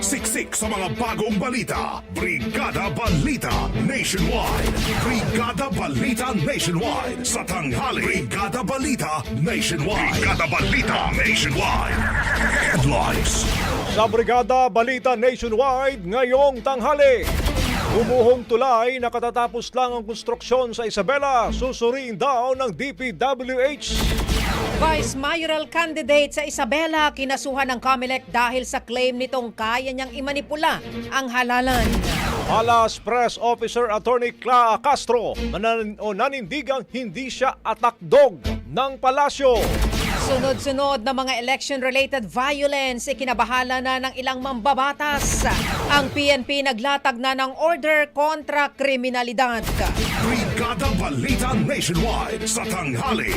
Siksik sa mga bagong balita. Brigada Balita Nationwide. Brigada Balita Nationwide sa tanghali. Brigada Balita Nationwide. Brigada Balita Nationwide. Headlines. Sa Brigada Balita Nationwide ngayong tanghali. Umuhong tulay na katatapos lang ang konstruksyon sa Isabela, susuriin daw ng DPWH. Vice Mayoral candidate sa Isabela kinasuhan ng COMELEC dahil sa claim nitong kaya niyang imanipula ang halalan. Alas Press Officer Attorney Cla Castro manan o nanindigang hindi siya attack dog ng palasyo. Sunod-sunod na mga election-related violence ikinabahala na ng ilang mambabatas. Ang PNP naglatag na ng order kontra kriminalidad. Brigada Balita Nationwide sa tanghali.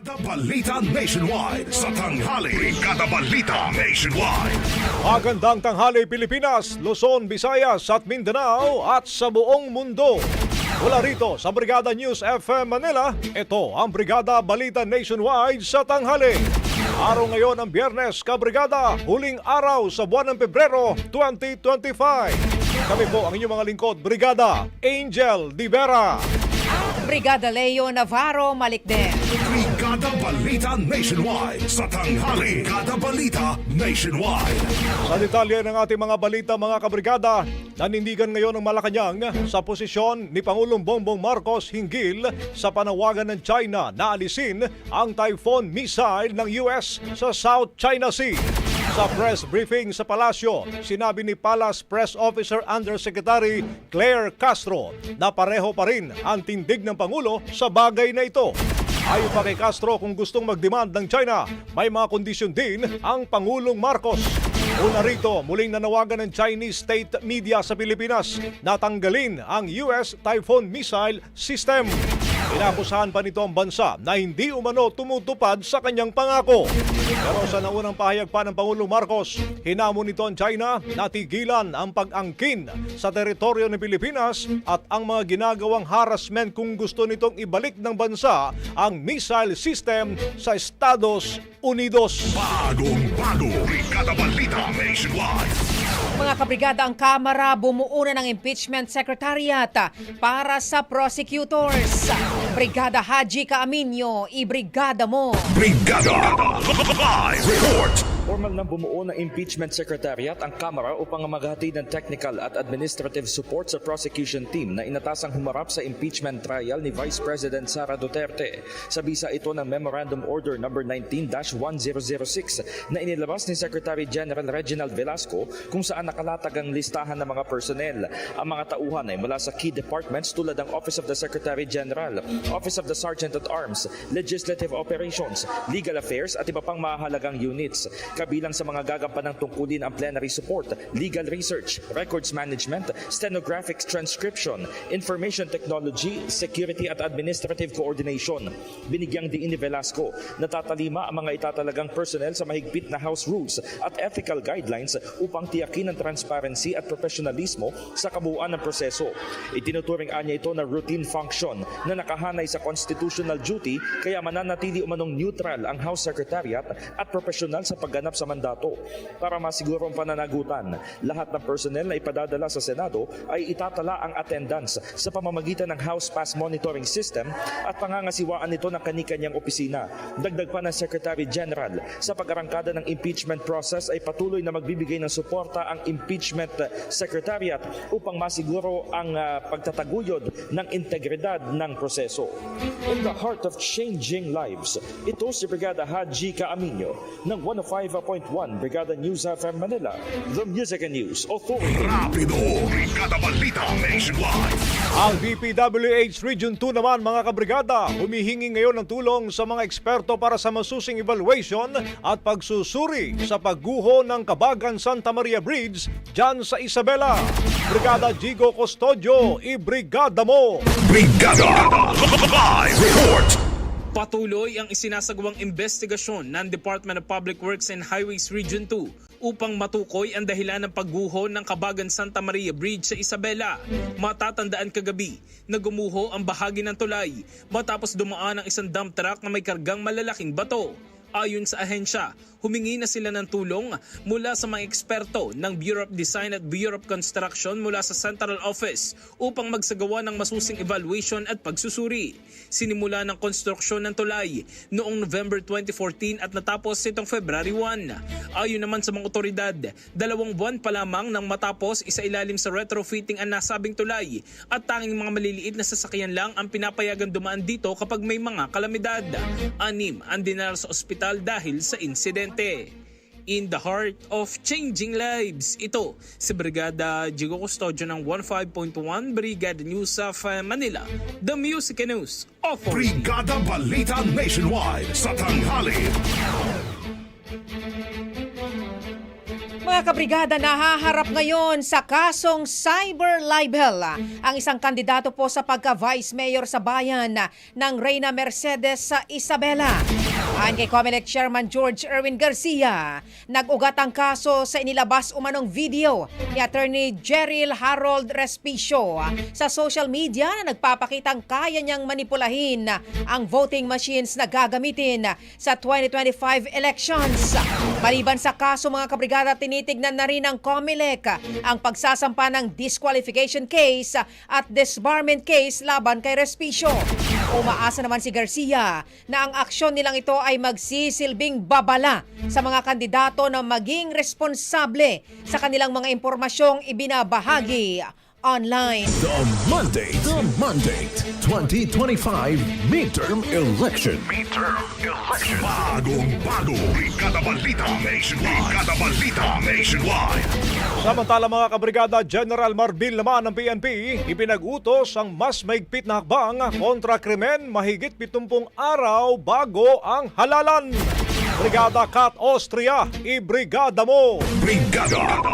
Brigada Balita Nationwide sa tanghali. Brigada Balita Nationwide. Magandang tanghali Pilipinas, Luzon, Visayas at Mindanao at sa buong mundo. Mula rito sa Brigada News FM Manila, ito ang Brigada Balita Nationwide sa tanghali. Araw ngayon ang Biyernes, Kabrigada, huling araw sa buwan ng Pebrero 2025. Kami po ang inyong mga lingkod, Brigada Angel Di Vera. Brigada Leo Navarro Malikden. Brigada Balita Nationwide sa tanghali. Brigada Balita Nationwide. Sa detalye ng ating mga balita mga kabrigada, nanindigan ngayon ng Malacanang sa posisyon ni Pangulong Bongbong Marcos hinggil sa panawagan ng China na alisin ang Typhoon missile ng US sa South China Sea. Sa press briefing sa palasyo, sinabi ni Palace Press Officer Undersecretary Claire Castro na pareho pa rin ang tindig ng Pangulo sa bagay na ito. Ayon pa kay Castro kung gustong mag-demand ng China, may mga kondisyon din ang Pangulong Marcos. Una rito, muling nanawagan ng Chinese state media sa Pilipinas na tanggalin ang US Typhoon missile system. Inakusahan pa nito ang bansa na hindi umano tumutupad sa kanyang pangako. Pero sa naunang pahayag pa ng Pangulong Marcos, hinamon nito ang China na tigilan ang pag-angkin sa teritoryo ng Pilipinas at ang mga ginagawang harassment kung gusto nitong ibalik ng bansa ang missile system sa Estados Unidos. Bagong bago. Brigada Balita Nationwide. Mga kabrigada, ang Kamara bumuuna ng impeachment secretariat para sa prosecutors. Brigada Haji Kaaminyo, ibrigada mo. Brigada Live Report. Formal na bumuo ng impeachment secretariat ang Kamara upang maghatid ng technical at administrative support sa prosecution team na inatasang humarap sa impeachment trial ni Vice President Sara Duterte. Sa bisa ito ng Memorandum Order No. 19-1006 na inilabas ni Secretary General Reginald Velasco kung saan nakalatag ang listahan ng mga personnel. Ang mga tauhan ay mula sa key departments tulad ng Office of the Secretary General, Office of the Sergeant at Arms, Legislative Operations, Legal Affairs at iba pang mahalagang units. Kabilang sa mga gagampan ng tungkulin ang plenary support, legal research, records management, stenographic transcription, information technology, security at administrative coordination. Binigyang diin ni Velasco na tatalima ang mga itatalagang personnel sa mahigpit na House rules at ethical guidelines upang tiyakin ang transparency at profesionalismo sa kabuuan ng proseso. Itinuturing anya ito na routine function na nakahanay sa constitutional duty kaya mananatili umanong neutral ang House Secretariat at profesional sa pagganap sa mandato. Para masiguro ang pananagutan, lahat ng personnel na ipadadala sa Senado ay itatala ang attendance sa pamamagitan ng House Pass Monitoring System at pangangasiwaan nito ng kanikanyang opisina. Dagdag pa ng Secretary General, sa pag-arangkada ng impeachment process ay patuloy na magbibigay ng suporta ang Impeachment Secretariat upang masiguro ang ah, pagtataguyod ng integridad ng proseso. In the heart of changing lives, ito si Brigada Haji Kaaminyo ng 105.1 Brigada News FM Manila, The Music and News Authority. Rapido. Brigada Balita Nationwide. Ang DPWH Region 2 naman mga kabrigada, humihingi ngayon ng tulong sa mga eksperto para sa masusing evaluation at pagsusuri sa pagguho ng Kabagan Santa Maria Bridge dyan sa Isabela. Brigada Gigo Custodio, ibrigada mo! Brigada Live Report. Patuloy ang isinasagawang investigasyon ng Department of Public Works and Highways Region 2 upang matukoy ang dahilan ng pagguho ng Kabagan Santa Maria Bridge sa Isabela. Matatandaan kagabi na gumuho ang bahagi ng tulay matapos dumaan ang isang dump truck na may kargang malalaking bato. Ayon sa ahensya, humingi na sila ng tulong mula sa mga eksperto ng Bureau of Design at Bureau of Construction mula sa Central Office upang magsagawa ng masusing evaluation at pagsusuri. Sinimula ng konstruksyon ng tulay noong November 2014 at natapos itong February 1. Ayon naman sa mga otoridad, dalawang buwan pa lamang nang matapos isa ilalim sa retrofitting ang nasabing tulay at tanging mga maliliit na sasakyan lang ang pinapayagan dumaan dito kapag may mga kalamidad. Anim ang dinala sa ospital dahil sa insidente. In the heart of changing lives, ito si Brigada Jigo Custodio ng 15.1 Brigada News of uh, Manila, The Music News Authority. Brigada Balita Nationwide sa tanghali. Mga kabrigada, nahaharap ngayon sa kasong cyber libel ang isang kandidato po sa pagka-vice mayor sa bayan ng Reyna Mercedes sa Isabela. Ayon kay Comelec Chairman George Erwin Garcia, nag-ugat ang kaso sa inilabas umanong video ni Attorney Jeril Harold Respicio sa social media na nagpapakitang kaya niyang manipulahin ang voting machines na gagamitin sa 2025 elections. Maliban sa kaso mga kabrigada, tinitignan na rin ng COMELEC ang pagsasampa ng disqualification case at disbarment case laban kay Respicio. Umaasa naman si Garcia na ang aksyon nilang ito ay magsisilbing babala sa mga kandidato na maging responsable sa kanilang mga impormasyong ibinabahagi online. The Monday, the Monday, 2025 midterm election. Midterm election. Bagong bago. Brigada Balita Nationwide. Brigada Balita Nationwide. Samantala mga kabrigada, General Marbil naman ng PNP, ipinag-utos ang mas maigpit na hakbang kontra krimen mahigit 70 araw bago ang halalan. Brigada Kat Austria, ibrigada mo! Brigada.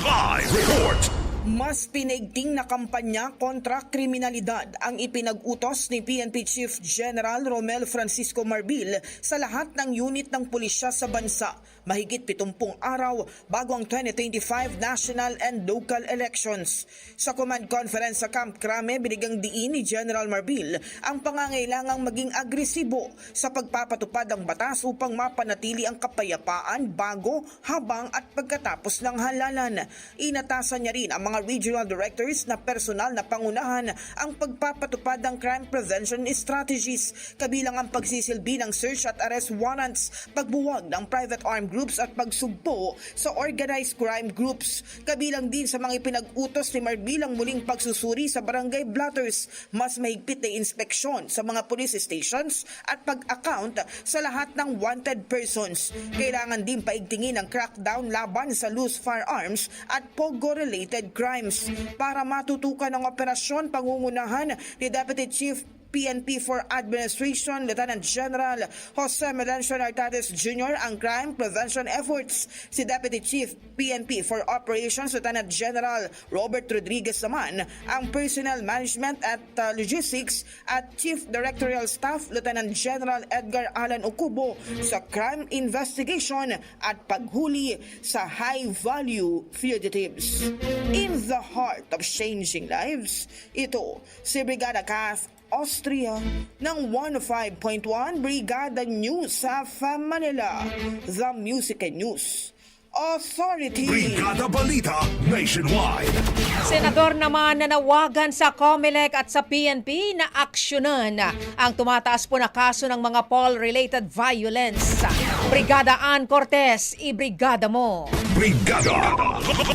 Live report. Mas pinaigting na kampanya kontra kriminalidad ang ipinag-utos ni PNP Chief General Romel Francisco Marbil sa lahat ng unit ng pulisya sa bansa mahigit 70 araw bago ang 2025 national and local elections. Sa command conference sa Camp Crame, binigang diin ni General Marbil ang pangangailangang maging agresibo sa pagpapatupad ng batas upang mapanatili ang kapayapaan bago, habang at pagkatapos ng halalan. Inatasan niya rin ang mga regional directors na personal na pangunahan ang pagpapatupad ng crime prevention strategies kabilang ang pagsisilbi ng search at arrest warrants, pagbuwag ng private armed groups at pagsugpo sa organized crime groups. Kabilang din sa mga ipinag-utos ni Marbil ang muling pagsusuri sa barangay blotters, mas mahigpit na inspeksyon sa mga police stations at pag-account sa lahat ng wanted persons. Kailangan din paigtingin ang crackdown laban sa loose firearms at pogo-related crimes para matutukan ang operasyon pangungunahan ni Deputy Chief PNP for Administration, Lieutenant General Jose Melencio Nartates Jr. ang crime prevention efforts. Si Deputy Chief PNP for Operations, Lieutenant General Robert Rodriguez naman ang personnel management at uh, logistics at Chief Directorial Staff, Lieutenant General Edgar Alan Okubo sa crime investigation at paghuli sa high-value fugitives. In the heart of changing lives, ito si Brigada Kath Austria ng 105.1 Brigada News sa Manila, The Music and News Authority. Brigada Balita Nationwide. Senador naman nanawagan sa COMELEC at sa PNP na aksyonan ang tumataas po na kaso ng mga poll-related violence. Brigada Ann Cortez, ibrigada mo. Brigada.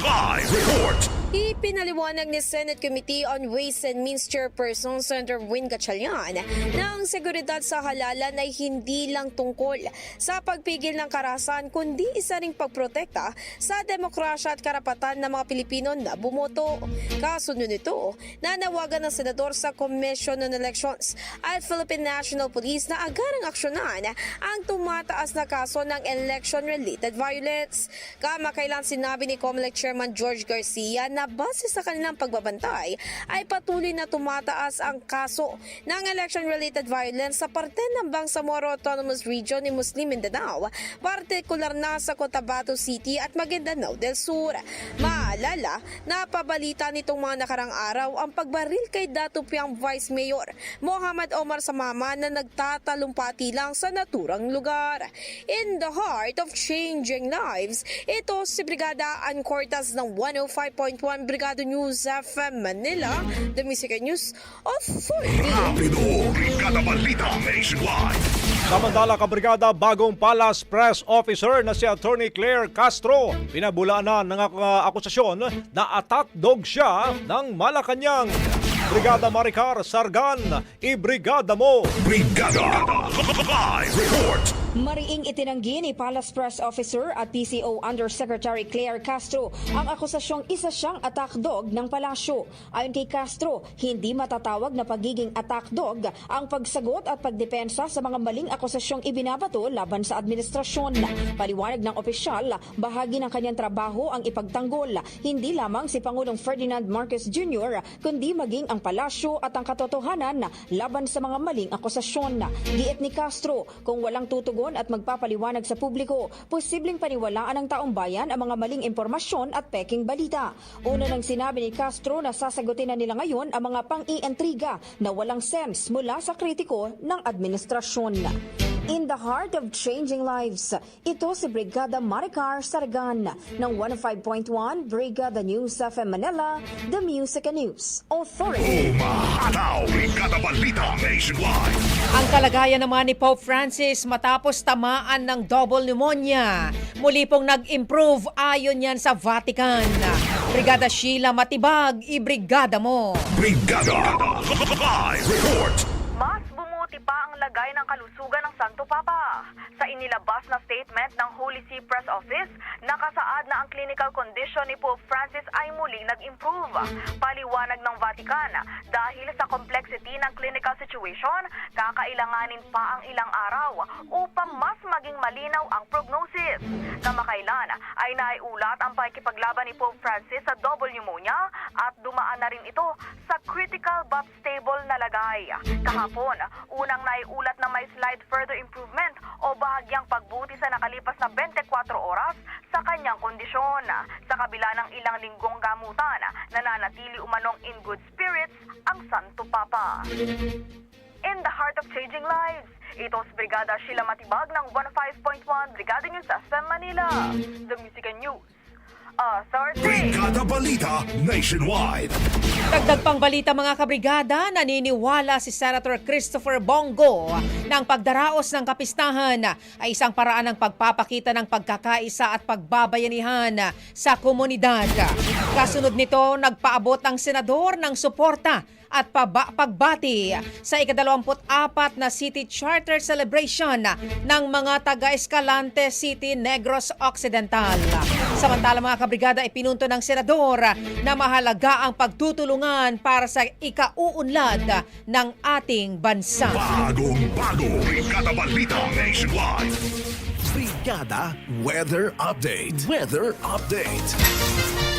Live report. Ipinaliwanag ni Senate Committee on Ways and Means Chairperson Senator Win Gatchalian na ang seguridad sa halalan ay hindi lang tungkol sa pagpigil ng karahasan kundi isa ring pagprotekta sa demokrasya at karapatan ng mga Pilipino na bumoto. Kasunod nito, nanawagan ng senador sa Commission on Elections at Philippine National Police na agarang aksyonan ang tumataas na kaso ng election-related violence. Kamakailan sinabi ni COMELEC Chairman George Garcia na base sa kanilang pagbabantay ay patuloy na tumataas ang kaso ng election-related violence sa parte ng Bangsamoro Autonomous Region ni Muslim Mindanao, partikular na sa Cotabato City at Maguindanao del Sur. Maalala, napabalita nitong mga nakarang araw ang pagbaril kay Datupiang Vice Mayor Muhammad Omar Samama na nagtatalumpati lang sa naturang lugar. In the heart of changing lives, ito si Brigada Ann Cortas ng 105.1 Brigada News FM Manila, The Music News Authority. Rapido. Brigada Balita Nationwide. Samantala kabrigada, bagong Palace Press Officer na si Attorney Claire Castro, pinabulaanan ng uh, akusasyon na attack dog siya ng Malacanang. Brigada Maricar Sargan, ibrigada mo! Brigada. Live report. Mariing itinanggi ni Palace Press Officer at PCO Undersecretary Claire Castro ang akusasyong isa siyang attack dog ng palasyo. Ayon kay Castro, hindi matatawag na pagiging attack dog ang pagsagot at pagdepensa sa mga maling akusasyong ibinabato laban sa administrasyon. Paliwanag ng opisyal, bahagi ng kanyang trabaho ang ipagtanggol hindi lamang si Pangulong Ferdinand Marcos Jr. kundi maging ang palasyo at ang katotohanan laban sa mga maling akusasyon. Giit ni Castro, kung walang tutugon at magpapaliwanag sa publiko, posibleng paniwalaan ng taong bayan ang mga maling impormasyon at peking balita. Una nang sinabi ni Castro na sasagutin na nila ngayon ang mga pang-iintriga na walang sense mula sa kritiko ng administrasyon. In the heart of changing lives, ito si Brigada Maricar Saragan ng 105.1 Brigada News FM Manila, The Music and News Authority. Umahataw! Brigada Balita Nationwide! Ang kalagayan naman ni Pope Francis matapos tamaan ng double pneumonia. Muli pong nag-improve ayon yan sa Vatican. Brigada Sheila Matibag, ibrigada mo. Brigada! Live report! Mas bumuti pa ang lagay ng kalusugan Santo Papa. Sa inilabas na statement ng Holy See Press Office, nakasaad na ang clinical condition ni Pope Francis ay muling nag-improve. Paliwanag ng Vatican, dahil sa complexity ng clinical situation, kakailanganin pa ang ilang araw upang mas maging malinaw ang prognosis. Kamakailan ay naiulat ang pakikipaglaban ni Pope Francis sa critical but stable na lagay. Kahapon, unang naiulat na may slight further improvement o bahagyang pagbuti sa nakalipas na 24 oras sa kanyang kondisyon. Sa kabila ng ilang linggong gamutan, nananatili umanong in good spirits ang Santo Papa. In the heart of changing lives, ito si Brigada Sheila Matibag ng 15.1 Brigada News FM Manila. The Music and News. Authority. Brigada Balita Nationwide! Dagdag pang balita mga kabrigada, naniniwala si Senator Christopher Bongo na ang pagdaraos ng kapistahan ay isang paraan ng pagpapakita ng pagkakaisa at pagbabayanihan sa komunidad. Kasunod nito, nagpaabot ang senador ng suporta at paba- pagbati sa ikadalawamput-apat na City Charter Celebration ng mga taga-Escalante City, Negros Occidental. Samantala mga kabrigada, ipinunto ng senador na mahalaga ang pagtutulungan para sa ikauunlad ng ating bansa. Bagong bago! Brigada Balita Nationwide! Brigada Weather Update. Weather Update.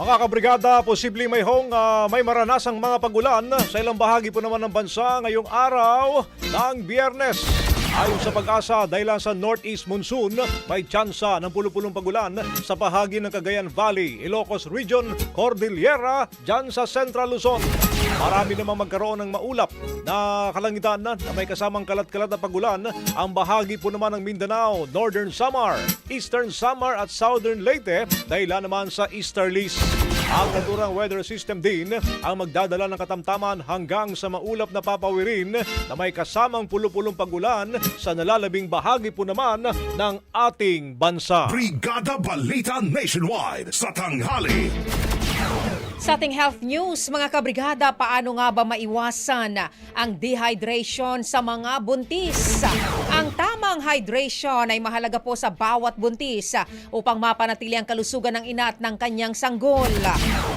Mga kabrigada, posibleng may hong ah, may maranasang mga pagulan sa ilang bahagi po naman ng bansa ngayong araw ng biyernes. Ayon sa pag-asa, dahil sa northeast monsoon, may tsansa ng pulupulong pagulan sa bahagi ng Cagayan Valley, Ilocos Region, Cordillera, dyan sa Central Luzon. Marami namang magkaroon ng maulap na kalangitan na may kasamang kalat-kalat na pagulan ang bahagi po naman ng Mindanao, Northern Samar, Eastern Samar at Southern Leyte dahilan naman sa easterlies. Ang naturang weather system din ang magdadala ng katamtaman hanggang sa maulap na papawirin na may kasamang pulupulong pagulan sa nalalabing bahagi po naman ng ating bansa. Brigada Balita Nationwide sa tanghali! Sa ating health news, mga kabrigada, paano nga ba maiwasan ang dehydration sa mga buntis? Ang tamang hydration ay mahalaga po sa bawat buntis upang mapanatili ang kalusugan ng ina at ng kanyang sanggol.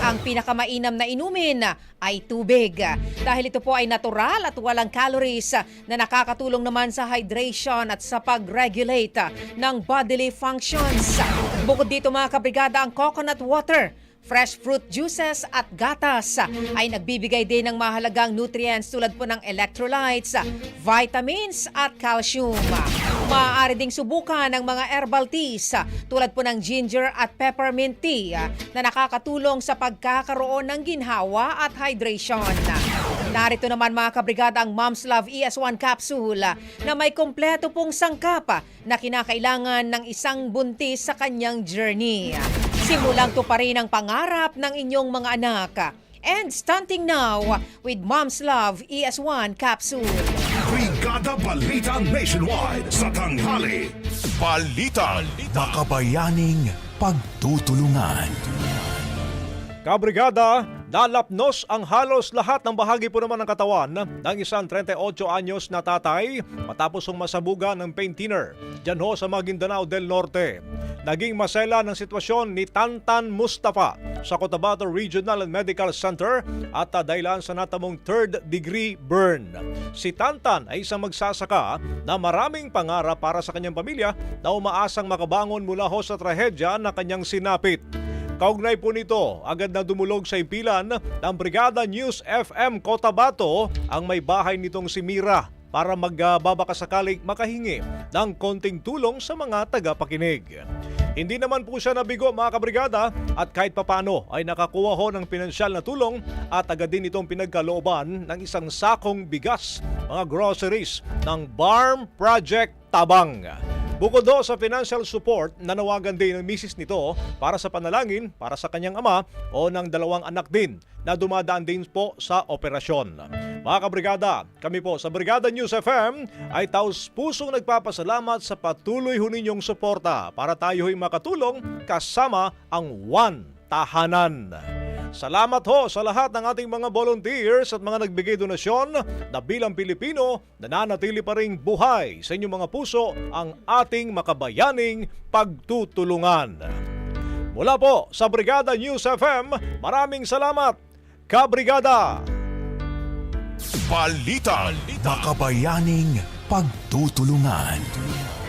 Ang pinakamainam na inumin ay tubig. Dahil ito po ay natural at walang calories na nakakatulong naman sa hydration at sa pag-regulate ng bodily functions. Bukod dito mga kabrigada, ang coconut water Fresh fruit juices at gatas ay nagbibigay din ng mahalagang nutrients tulad po ng electrolytes, vitamins at calcium. Maaari ding subukan ng mga herbal teas tulad po ng ginger at peppermint tea na nakakatulong sa pagkakaroon ng ginhawa at hydration. Narito naman mga kabrigada ang Mom's Love ES1 capsule na may kompleto pong sangkap na kinakailangan ng isang buntis sa kanyang journey. Simulang to pa rin ang pangarap ng inyong mga anak. And stunting now with Mom's Love ES1 capsule. Brigada Balita Nationwide sa tanghali! Balita! Makabayaning pagtutulungan. Kabrigada, Nalapnos ang halos lahat ng bahagi po naman ng katawan ng isang 38 anyos na tatay matapos ang masabuga ng pain thinner dyan ho sa Maguindanao del Norte. Naging masela ng sitwasyon ni Tantan Mustafa sa Cotabato Regional and Medical Center at ah, dahilan sa natamong third degree burn. Si Tantan ay isang magsasaka na maraming pangarap para sa kanyang pamilya na umaasang makabangon mula ho sa trahedya na kanyang sinapit. Kaugnay po nito, agad na dumulog sa impilan ng Brigada News FM Cotabato ang may bahay nitong si Mira para magbabakasakaling makahingi ng konting tulong sa mga tagapakinig. Hindi naman po siya nabigo mga kabrigada at kahit papano ay nakakuha ho ng pinansyal na tulong at agad din itong pinagkalooban ng isang sakong bigas, mga groceries ng Barm Project Tabang. Bukod do sa financial support, nanawagan din ng misis nito para sa panalangin para sa kanyang ama o ng dalawang anak din na dumadaan din po sa operasyon. Mga kabrigada, kami po sa Brigada News FM ay taus pusong nagpapasalamat sa patuloy ho ninyong suporta para tayo'y makatulong kasama ang One Tahanan. Salamat ho sa lahat ng ating mga volunteers at mga nagbigay donasyon na bilang Pilipino nananatili pa ring buhay sa inyong mga puso ang ating makabayaning pagtutulungan. Mula po sa Brigada News FM, maraming salamat, Kabrigada! Balita. Makabayaning pagtutulungan.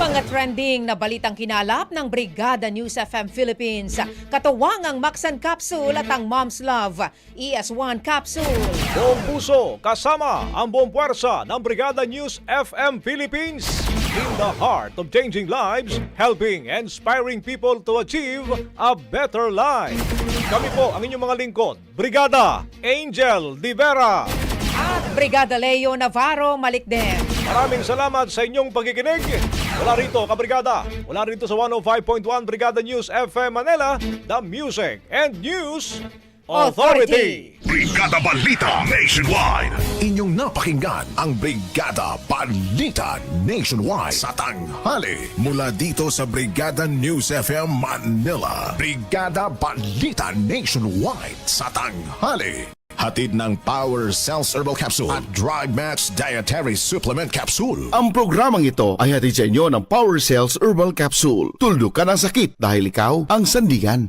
Mga trending na balitang kinalap ng Brigada News FM Philippines. Katuwang ang Maxan Capsule at ang Mom's Love ES1 Capsule. Buong puso kasama ang buong puwersa ng Brigada News FM Philippines. In the heart of changing lives, helping and inspiring people to achieve a better life. Kami po ang inyong mga lingkod, Brigada Angel Divera. At Brigada Leo Navarro Malikden. Maraming salamat sa inyong pagkikinig. Wala rito, kabrigada. Wala rito sa 105.1 Brigada News FM Manila, the Music and News Authority. Brigada Balita Nationwide. Inyong napakinggan ang Brigada Balita Nationwide sa tanghali. Mula dito sa Brigada News FM Manila. Brigada Balita Nationwide sa tanghali. Hatid ng Power Cells Herbal Capsule at Drive Match Dietary Supplement Capsule. Ang programang ito ay hatid sa inyo ng Power Cells Herbal Capsule. Tuldok ka ng sakit dahil ikaw ang sandigan.